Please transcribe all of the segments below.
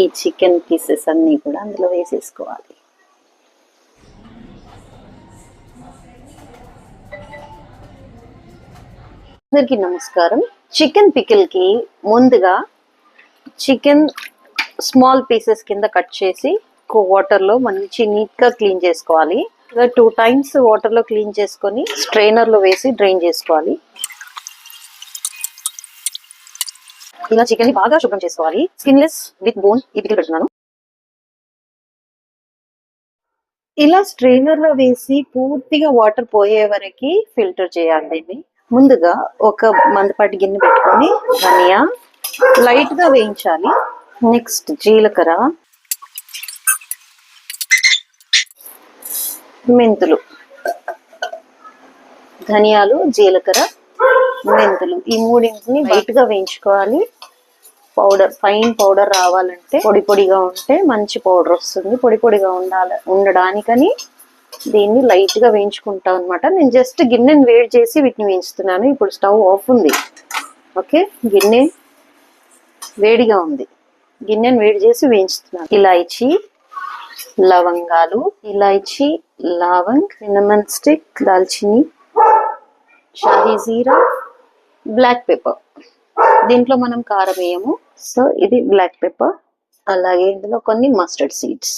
ఈ chicken pieces అన్నీ కూడా అందులో వేసేసుకోవాలి. అందరికీ నమస్కారం. చికెన్ పికిల్కి ముందుగా చికెన్ స్మాల్ పీసెస్ కింద కట్ చేసి వాటర్లో మంచి నీట్గా క్లీన్ చేసుకోవాలి. టూ టైమ్స్ వాటర్లో క్లీన్ చేసుకొని స్ట్రైనర్లో వేసి డ్రైన్ చేసుకోవాలి. ఇలా చికెన్ని బాగా శుభ్రం చేసుకోవాలి. స్కిన్లెస్ విత్ బోన్ ఈ పికిల్ పెడుతున్నాను. ఇలా స్ట్రైనర్లో వేసి పూర్తిగా వాటర్ పోయే వరకు ఫిల్టర్ చేయాలి దీన్ని ముందుగా ఒక మందపాటి గిన్నె పెట్టుకొని ధనియా లైట్గా వేయించాలి. నెక్స్ట్ జీలకర్ర మెంతులు ధనియాలు జీలకర్ర మెంతులు. ఈ మూడింటిని లైట్గా వేయించుకోవాలి. పౌడర్ ఫైన్ పౌడర్ రావాలంటే పొడి పొడిగా ఉంటే మంచి పౌడర్ వస్తుంది. పొడి పొడిగా ఉండాలి ఉండడానికని దీన్ని లైట్గా వేయించుకుంటాం అనమాట నేను జస్ట్ గిన్నెని వేడి చేసి వీటిని వేయించుతున్నాను. ఇప్పుడు స్టవ్ ఆఫ్ ఉంది. ఓకే? గిన్నె వేడిగా ఉంది. గిన్నెని వేడి చేసి వేయించుతున్నాను. ఇలాయచి లవంగాలు ఇలాయచి లవంగ్ సినమన్ స్టిక్ దాల్చిని షాహీ జీరా బ్లాక్ పెప్పర్ దీంట్లో మనం కారం వేయము. సో ఇది బ్లాక్ పెప్పర్ అలాగే ఇందులో కొన్ని మస్టర్డ్ సీడ్స్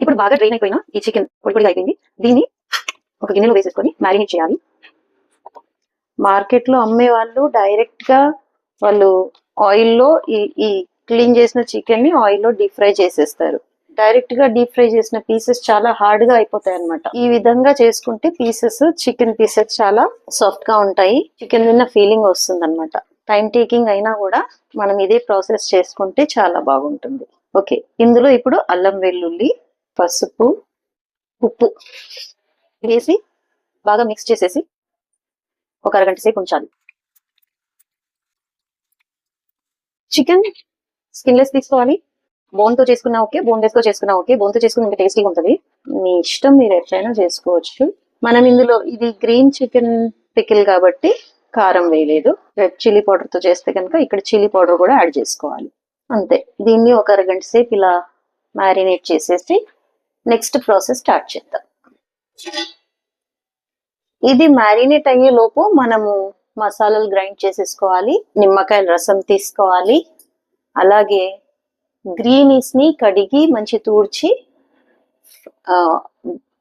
ఇప్పుడు బాగా డ్రైన్ అయిపోయిన ఈ చికెన్ పొడిపొడిగా అయిపోయింది. దీన్ని ఒక గిన్నెలో వేసేసుకొని మ్యారినేట్ చేయాలి. మార్కెట్లో అమ్మే వాళ్ళు డైరెక్ట్గా వాళ్ళు ఆయిల్లో ఈ ఈ క్లీన్ చేసిన చికెన్ని ఆయిల్లో డీప్ ఫ్రై చేసేస్తారు. డైరెక్ట్గా డీప్ ఫ్రై చేసిన పీసెస్ చాలా హార్డ్గా అయిపోతాయి అనమాట ఈ విధంగా చేసుకుంటే పీసెస్ చికెన్ పీసెస్ చాలా సాఫ్ట్గా ఉంటాయి. చికెన్ తిన్న ఫీలింగ్ వస్తుంది అనమాట టైం టేకింగ్ అయినా కూడా మనం ఇదే ప్రాసెస్ చేసుకుంటే చాలా బాగుంటుంది. ఓకే ఇందులో ఇప్పుడు అల్లం వెల్లుల్లి పసుపు ఉప్పు వేసి బాగా మిక్స్ చేసేసి ఒక అరగంట సేపు ఉంచాలి. చికెన్ స్కిన్లెస్ తీసుకోవాలి. బోన్తో చేసుకున్నా ఓకే బోన్తో చేసుకున్నా ఓకే బోన్తో చేసుకుని ఇంకా టేస్టీగా ఉంటుంది. మీ ఇష్టం మీరు ఎట్లయినా చేసుకోవచ్చు. మనం ఇందులో ఇది గ్రీన్ చికెన్ పికిల్ కాబట్టి కారం వేయలేదు. రెడ్ చిల్లీ పౌడర్తో చేస్తే కనుక ఇక్కడ చిల్లీ పౌడర్ కూడా యాడ్ చేసుకోవాలి. అంతే. దీన్ని ఒక అరగంట సేపు ఇలా మ్యారినేట్ చేసేసి నెక్స్ట్ ప్రాసెస్ స్టార్ట్ చేద్దాం. ఇది మ్యారినేట్ అయ్యే లోపు మనము మసాలాలు గ్రైండ్ చేసేసుకోవాలి. నిమ్మకాయల రసం తీసుకోవాలి. అలాగే గ్రీనీస్ని కడిగి మంచి తూడ్చి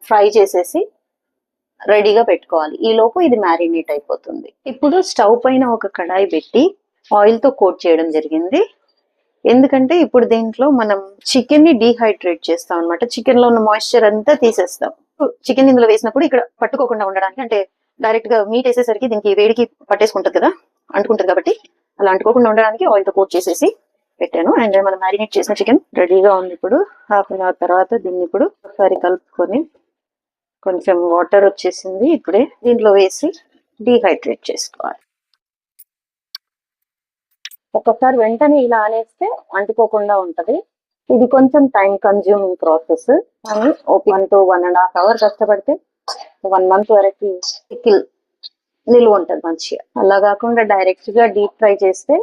ఫ్రై చేసేసి రెడీగా పెట్టుకోవాలి. ఈ లోపు ఇది మ్యారినేట్ అయిపోతుంది. ఇప్పుడు స్టవ్ పైన ఒక కడాయి పెట్టి ఆయిల్తో కోట్ చేయడం జరిగింది. ఎందుకంటే ఇప్పుడు దీంట్లో మనం చికెన్ని డీహైడ్రేట్ చేస్తాం అనమాట చికెన్లో ఉన్న మాయిశ్చర్ అంతా తీసేస్తాం. చికెన్ ఇందులో వేసినప్పుడు ఇక్కడ పట్టుకోకుండా ఉండడానికి అంటే డైరెక్ట్గా మీట్ వేసేసరికి దీనికి వేడికి పట్టేసుకుంటది కదా అంటుకుంటది కాబట్టి అలా అంటుకోకుండా ఉండడానికి ఆయిల్తో కోట్ చేసేసి పెట్టాను. అండ్ మనం మ్యారినేట్ చేసిన చికెన్ రెడీగా ఉంది ఇప్పుడు. హాఫ్ అన్ అవర్ తర్వాత దీన్ని ఇప్పుడు ఒకసారి కలుపుకొని కొంచెం వాటర్ వచ్చేసింది ఇప్పుడే దీంట్లో వేసి డీహైడ్రేట్ చేసుకోవాలి. ఒక్కసారి వెంటనే ఇలా అనేస్తే అంటుకోకుండా ఉంటది. ఇది కొంచెం టైం కన్జ్యూమింగ్ ప్రాసెస్ కానీ one to one and half hour కష్టపడితే వన్ మంత్ వరకు నిల్వ ఉంటుంది మంచిగా. అలా కాకుండా డైరెక్ట్గా డీప్ ఫ్రై చేస్తే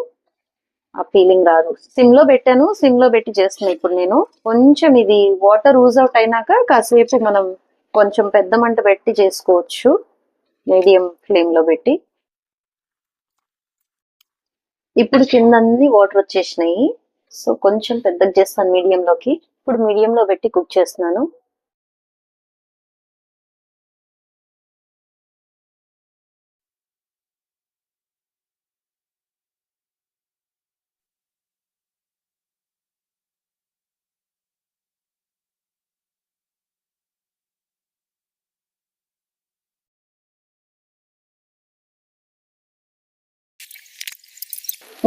ఆ ఫీలింగ్ రాదు. సిమ్లో పెట్టాను సిమ్లో పెట్టి చేస్తున్నా ఇప్పుడు నేను. కొంచెం ఇది వాటర్ యూజ్ అవుట్ అయినాక కాసేపు మనం కొంచెం పెద్ద మంట పెట్టి చేసుకోవచ్చు. మీడియం ఫ్లేమ్లో పెట్టి. ఇప్పుడు కింద అన్ని వాటర్ వచ్చేసినాయి. సో కొంచెం పెద్దగా చేస్తాను మీడియం లోకి. ఇప్పుడు మీడియం లో పెట్టి కుక్ చేస్తున్నాను.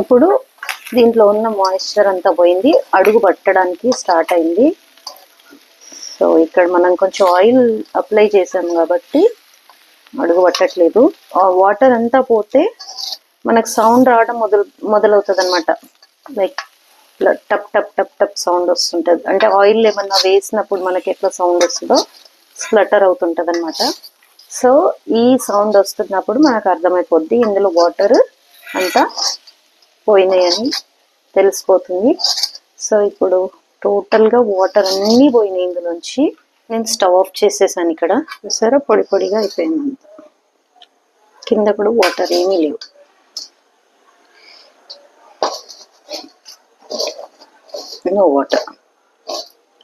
ఇప్పుడు దీంట్లో ఉన్న మాయిశ్చర్ అంతా పోయింది. అడుగు పట్టడానికి స్టార్ట్ అయింది. సో ఇక్కడ మనం కొంచెం ఆయిల్ అప్లై చేసాం కాబట్టి అడుగు పట్టట్లేదు. ఆ వాటర్ అంతా పోతే మనకు సౌండ్ రావడం మొదలు మొదలవుతుంది అనమాట లైక్ టప్ టప్ టప్ టప్ సౌండ్ వస్తుంటుంది. అంటే ఆయిల్ ఏమన్నా వేసినప్పుడు మనకి ఎట్లా సౌండ్ వస్తుందో స్ప్లటర్ అవుతుంటుంది అనమాట సో ఈ సౌండ్ వస్తున్నప్పుడు మనకు అర్థమైపోద్ది ఇందులో వాటర్ అంతా పోయినాయని తెలిసిపోతుంది. సో ఇప్పుడు టోటల్గా వాటర్ అన్నీ పోయినాయి ఇందులోంచి. నేను స్టవ్ ఆఫ్ చేసేసాను ఇక్కడ. చూసారా? పొడి పొడిగా అయిపోయింది కింద కూడా వాటర్ ఏమీ లేవు. నో వాటర్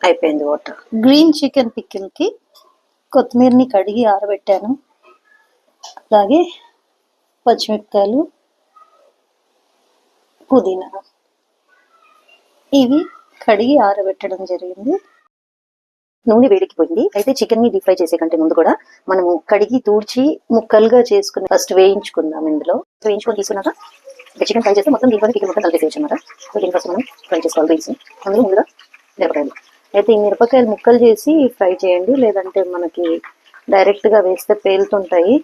అయిపోయింది వాటర్. గ్రీన్ చికెన్ పిక్కిల్కి కొత్తిమీరని కడిగి ఆరబెట్టాను. అలాగే పచ్చిమిరపకాయలు పుదీనా. ఇవి కడిగి ఆరబెట్టడం జరిగింది. నూనె వేడికిపోయింది. అయితే చికెన్ని డీప్ ఫ్రై చేసే కంటే ముందు కూడా మనము కడిగి తూడ్చి ముక్కలుగా చేసుకుని ఫస్ట్ వేయించుకుందాం ఇందులో. వేయించుకొని తీసుకున్నాక చికెన్ ఫ్రై చేస్తే మొత్తం దీంట్లో చికెన్ మొత్తం కలిపేసేయచ్చు అనమాట దీని ఫస్ట్ మనం ఫ్రై చేసుకోవాలి తీసి అందులో ముందుగా మిరపకాయలు. అయితే ఈ మిరపకాయలు ముక్కలు చేసి ఫ్రై చేయండి. లేదంటే మనకి డైరెక్ట్గా వేస్తే పేలుతుంటాయి.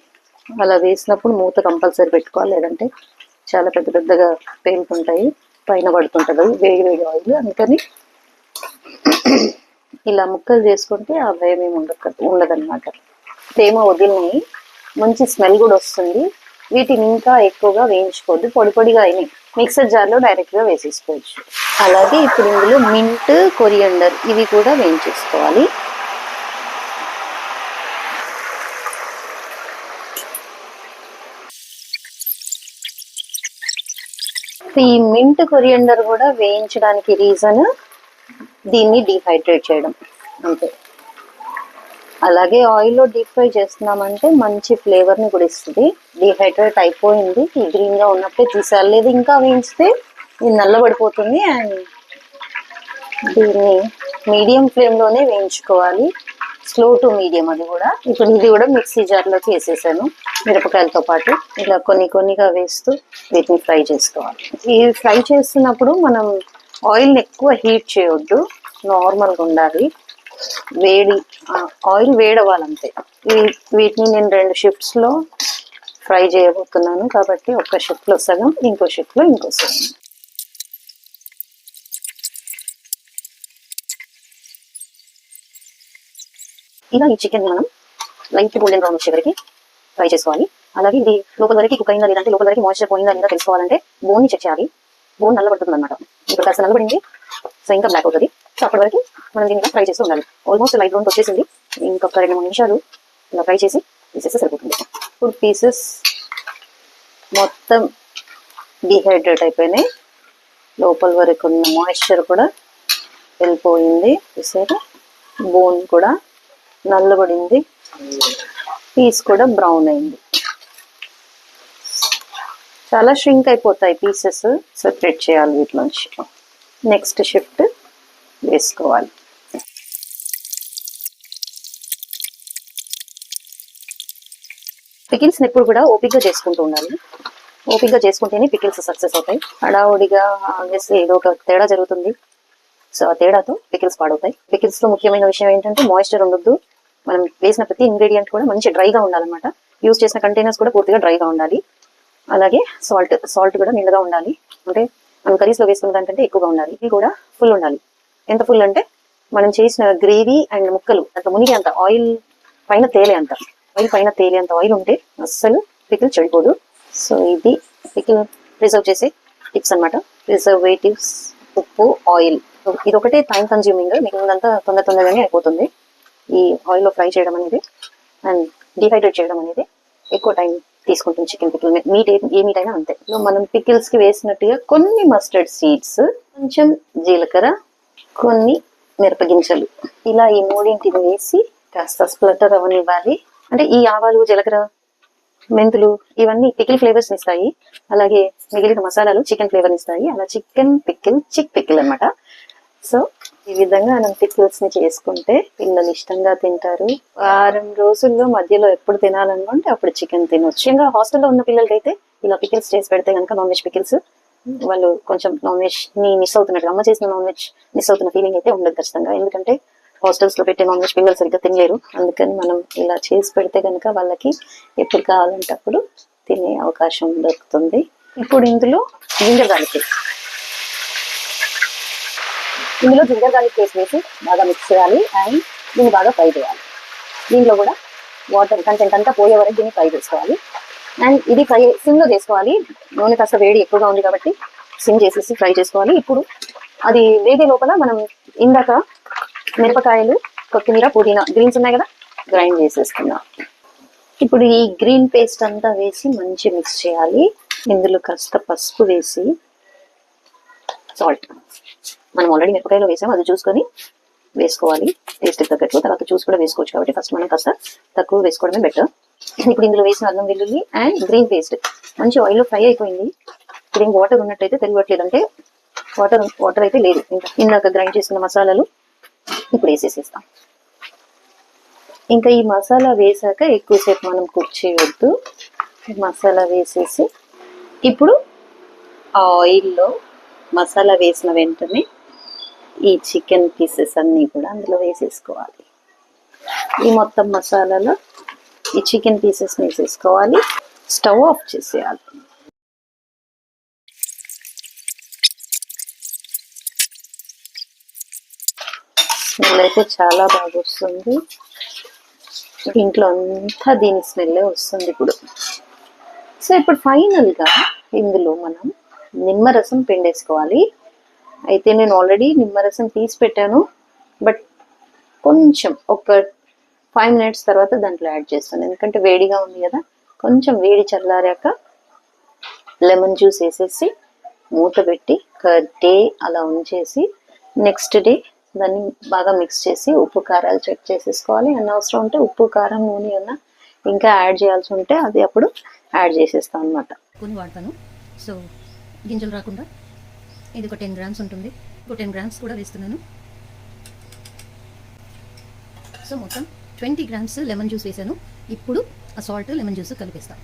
అలా వేసినప్పుడు మూత కంపల్సరీ పెట్టుకోవాలి. లేదంటే చాలా పెద్ద పెద్దగా పేలుతుంటాయి పైన పడుతుంటుంది. వేడి వేడి ఆయిల్. అందుకని ఇలా ముక్కలు చేసుకుంటే ఆ భయం ఏమి ఉండదు ఉండదన్నమాట. తేమ వదిలినాయి. మంచి స్మెల్ కూడా వస్తుంది. వీటిని ఇంకా ఎక్కువగా వేయించుకోవద్దు. పొడి పొడిగా అయినాయి. మిక్సర్ జార్లో డైరెక్ట్గా వేసేసుకోవచ్చు. అలాగే ఇప్పుడు ఇందులో మింట్ కొరియండర్ ఇవి కూడా వేయించేసుకోవాలి. ఈ మింట్ కొరియండర్ కూడా వేయించడానికి రీజన్ దీన్ని డీహైడ్రేట్ చేయడం. అంతే. అలాగే ఆయిల్లో డీప్ ఫ్రై చేస్తున్నామంటే మంచి ఫ్లేవర్ని కూడా ఇస్తుంది. డీహైడ్రేట్ అయిపోయింది. ఈ గ్రీన్గా ఉన్నప్పుడే తీసేయాలి. లేదు ఇంకా వేయించితే ఇది నల్లబడిపోతుంది అండ్ దీన్ని మీడియం ఫ్లేమ్లోనే వేయించుకోవాలి. స్లో టు మీడియం అది కూడా. ఇప్పుడు ఇది కూడా మిక్సీ జార్లోకి వేసేసాను మిరపకాయలతో పాటు. ఇలా కొన్ని కొన్నిగా వేస్తూ వీటిని ఫ్రై చేసుకోవాలి. ఈ ఫ్రై చేస్తున్నప్పుడు మనం ఆయిల్ని ఎక్కువ హీట్ చేయొద్దు నార్మల్గా ఉండాలి. వేడి ఆయిల్ వేడవ్వాలంతే. ఈ- వీటిని నేను రెండు షిఫ్ట్స్లో ఫ్రై చేయబోతున్నాను కాబట్టి ఒక షిఫ్ట్లో సగం ఇంకో షిఫ్ట్లో ఇంకో సగం. ఇలా ఈ చికెన్ మనం లైట్ గోల్డెన్ బ్రౌన్ వచ్చే వరకు ఫ్రై చేసుకోవాలి. అలాగే ఇది లోపల వరకు కుక్ అయిందా లేదంటే లోపల వరకు మాయిశ్చర్ పోయిందా లేదా తెలుసుకోవాలంటే బోన్ని చెక్ చేయాలి. బోన్ నల్లబడుతుంది అనమాట ఇప్పుడు కాస్త నల్లబడింది. సో ఇంకా బ్లాక్ అవుతుంది. సో అప్పటి వరకు మనం దీన్ని ఫ్రై చేస్తూ ఉండాలి. ఆల్మోస్ట్ లైట్ బ్రౌన్ వచ్చేసింది. ఇంకొక రెండు మూడు నిమిషాలు ఇలా ఫ్రై చేసి తీసేస్తే సరిపోతుంది. ఫుడ్ పీసెస్ మొత్తం డిహైడ్రేట్ అయిపోయినాయి. లోపల వరకు ఉన్న మాయిశ్చర్ కూడా వెళ్ళిపోయింది. చూసారా? బోన్ కూడా నల్లబడింది. పీస్ కూడా బ్రౌన్ అయింది. చాలా ష్రింక్ అయిపోతాయి పీసెస్. సెపరేట్ చేయాలి వీటిలోంచి నెక్స్ట్ షిఫ్ట్ వేసుకోవాలి. పికిల్స్ని ఎప్పుడు కూడా ఓపిక్గా చేసుకుంటూ ఉండాలి. ఓపిక్గా చేసుకుంటేనే పికిల్స్ సక్సెస్ అవుతాయి. హడావుడిగా ఆబ్వియస్లీ ఏదో ఒక తేడా జరుగుతుంది. సో ఆ తేడాతో పికిల్స్ పాడవుతాయి. పికిల్స్లో ముఖ్యమైన విషయం ఏంటంటే మాయిశ్చర్ ఉండొద్దు. మనం వేసిన ప్రతి ఇంగ్రీడియంట్ కూడా మంచి డ్రైగా ఉండాలన్నమాట. యూజ్ చేసిన కంటైనర్స్ కూడా పూర్తిగా డ్రైగా ఉండాలి. అలాగే సాల్ట్ సాల్ట్ కూడా నిండుగా ఉండాలి. అంటే మనం కర్రీస్లో వేసుకున్న దానికంటే ఎక్కువగా ఉండాలి. ఇది కూడా ఫుల్ ఉండాలి. ఎంత ఫుల్ అంటే మనం చేసిన గ్రేవీ అండ్ ముక్కలు అంత మునిగి అంత ఆయిల్ పైన తేలే అంత. ఆయిల్ పైన తేలే అంత ఆయిల్ ఉంటే అస్సలు పికిల్ చెడిపోదు. సో ఇది పికిల్ ప్రిజర్వ్ చేసే టిప్స్ అన్నమాట. ప్రిజర్వేటివ్స్ ఉప్పు ఆయిల్ ఇది ఒకటే టైం కన్జ్యూమింగ్ మిగిలినంతా తొందర తొందరగానే అయిపోతుంది. ఈ ఆయిల్లో ఫ్రై చేయడం అనేది అండ్ డిహైడ్రేట్ చేయడం అనేది ఎక్కువ టైం తీసుకుంటుంది చికెన్ పికిల్ మీట్ ఏ మీట్ అయినా అంతే. మనం పికిల్స్కి వేసినట్టుగా కొన్ని మస్టర్డ్ సీడ్స్ కొంచెం జీలకర్ర కొన్ని మిరపగింజలు ఇలా ఈ మూడింటిని వేసి కాస్త స్ప్లటర్ అవనివ్వాలి. అంటే ఈ ఆవాలు జీలకర్ర మెంతులు ఇవన్నీ పికిల్ ఫ్లేవర్స్ ఇస్తాయి. అలాగే మిగిలిన మసాలాలు చికెన్ ఫ్లేవర్ ఇస్తాయి. అలా చికెన్ పికిల్ చిక్ పికిల్ అన్నమాట. సో ఈ విధంగా మనం పికిల్స్ని చేసుకుంటే పిల్లలు ఇష్టంగా తింటారు. వారం రోజుల్లో మధ్యలో ఎప్పుడు తినాలనుకుంటే అప్పుడు చికెన్ తినొచ్చు. ముఖ్యంగా హాస్టల్లో ఉన్న పిల్లలకైతే ఇలా పికిల్స్ చేసి పెడితే కనుక నాన్ వెజ్ పికిల్స్ వాళ్ళు కొంచెం నాన్ వెజ్ని మిస్ అవుతున్నట్టు అమ్మ చేసిన నాన్ వెజ్ మిస్ అవుతున్న ఫీలింగ్ అయితే ఉండదు ఖచ్చితంగా. ఎందుకంటే హాస్టల్స్లో పెట్టే నాన్ వెజ్ పిల్లలు సరిగ్గా తినలేరు. అందుకని మనం ఇలా చేసి పెడితే కనుక వాళ్ళకి ఎప్పుడు కావాలంటే అప్పుడు తినే అవకాశం దొరుకుతుంది. ఇప్పుడు ఇందులో జింజర్ గార్లిక్. ఇందులో జింజర్ గార్లిక్ పేస్ట్ వేసి బాగా మిక్స్ చేయాలి. అండ్ దీన్ని బాగా ఫ్రై చేయాలి. దీంట్లో కూడా వాటర్ కంటెంట్ అంతా పోయే వరకు దీన్ని ఫ్రై చేసుకోవాలి. అండ్ ఇది ఫ్రై సిమ్లో చేసుకోవాలి. నూనె కాస్త వేడి ఎక్కువగా ఉంది కాబట్టి సిమ్ చేసేసి ఫ్రై చేసుకోవాలి. ఇప్పుడు అది వేగే లోపల మనం ఇందాక మిరపకాయలు కొత్తిమీర పుదీనా గ్రీన్స్ ఉన్నాయి కదా గ్రైండ్ చేసేసుకుందాం. ఇప్పుడు ఈ గ్రీన్ పేస్ట్ అంతా వేసి మంచి మిక్స్ చేయాలి. ఇందులో కాస్త పసుపు వేసి సాల్ట్. మనం ఆల్రెడీ మిరపకాయలో వేసాము అది చూసుకొని వేసుకోవాలి. టేస్ట్ తగ్గట్టు తర్వాత చూసి కూడా వేసుకోవచ్చు కాబట్టి ఫస్ట్ మనం కాస్త తక్కువ వేసుకోవడమే బెటర్ ఇప్పుడు ఇందులో వేసిన అల్లం వెల్లుల్లి అండ్ గ్రీన్ పేస్ట్ మంచి ఆయిల్ ఫ్రై అయిపోయింది. ఇప్పుడు ఏం వాటర్ ఉన్నట్టయితే తెలియట్లేదు. అంటే వాటర్ వాటర్ అయితే లేదు. ఇంకా ఇందాక గ్రైండ్ చేసుకున్న మసాలాలు ఇప్పుడు వేసేసేస్తాం. ఇంకా ఈ మసాలా వేసాక ఎక్కువసేపు మనం కుక్ చేయొద్దు. మసాలా వేసేసి ఇప్పుడు ఆ ఆయిల్లో మసాలా వేసిన వెంటనే ఈ చికెన్ పీసెస్ అన్నీ కూడా అందులో వేసేసుకోవాలి. ఈ మొత్తం మసాలాలో ఈ చికెన్ పీసెస్ వేసేసుకోవాలి. స్టవ్ ఆఫ్ చేసేయాలి. స్మెల్ అయితే చాలా బాగా వస్తుంది. ఇంట్లో అంతా దీని స్మెల్లే వస్తుంది ఇప్పుడు. సో ఇప్పుడు ఫైనల్గా ఇందులో మనం నిమ్మరసం పిండేసుకోవాలి. అయితే నేను ఆల్రెడీ నిమ్మరసం తీసి పెట్టాను. బట్ కొంచెం ఒక ఫైవ్ మినిట్స్ తర్వాత దాంట్లో యాడ్ చేస్తాను. ఎందుకంటే వేడిగా ఉంది కదా కొంచెం వేడి చల్లారాక లెమన్ జ్యూస్ వేసేసి మూత పెట్టి ఒక డే అలా ఉంచేసి నెక్స్ట్ డే దాన్ని బాగా మిక్స్ చేసి ఉప్పు కారాలు చెక్ చేసేసుకోవాలి. అన్న అవసరం ఉంటే ఉప్పు కారం నూనె ఉన్న ఇంకా యాడ్ చేయాల్సి ఉంటే అది అప్పుడు యాడ్ చేసేస్తాం అనమాట వాడతాను. సో గింజలు రాకుండా ఇది ఒక టెన్ గ్రామ్స్ ఉంటుంది. ఒక టెన్ గ్రామ్స్ కూడా వేస్తున్నాను. సో మొత్తం ట్వంటీ గ్రామ్స్ లెమన్ జ్యూస్ వేసాను. ఇప్పుడు ఆ సాల్ట్ లెమన్ జ్యూస్ కలిపేస్తాను.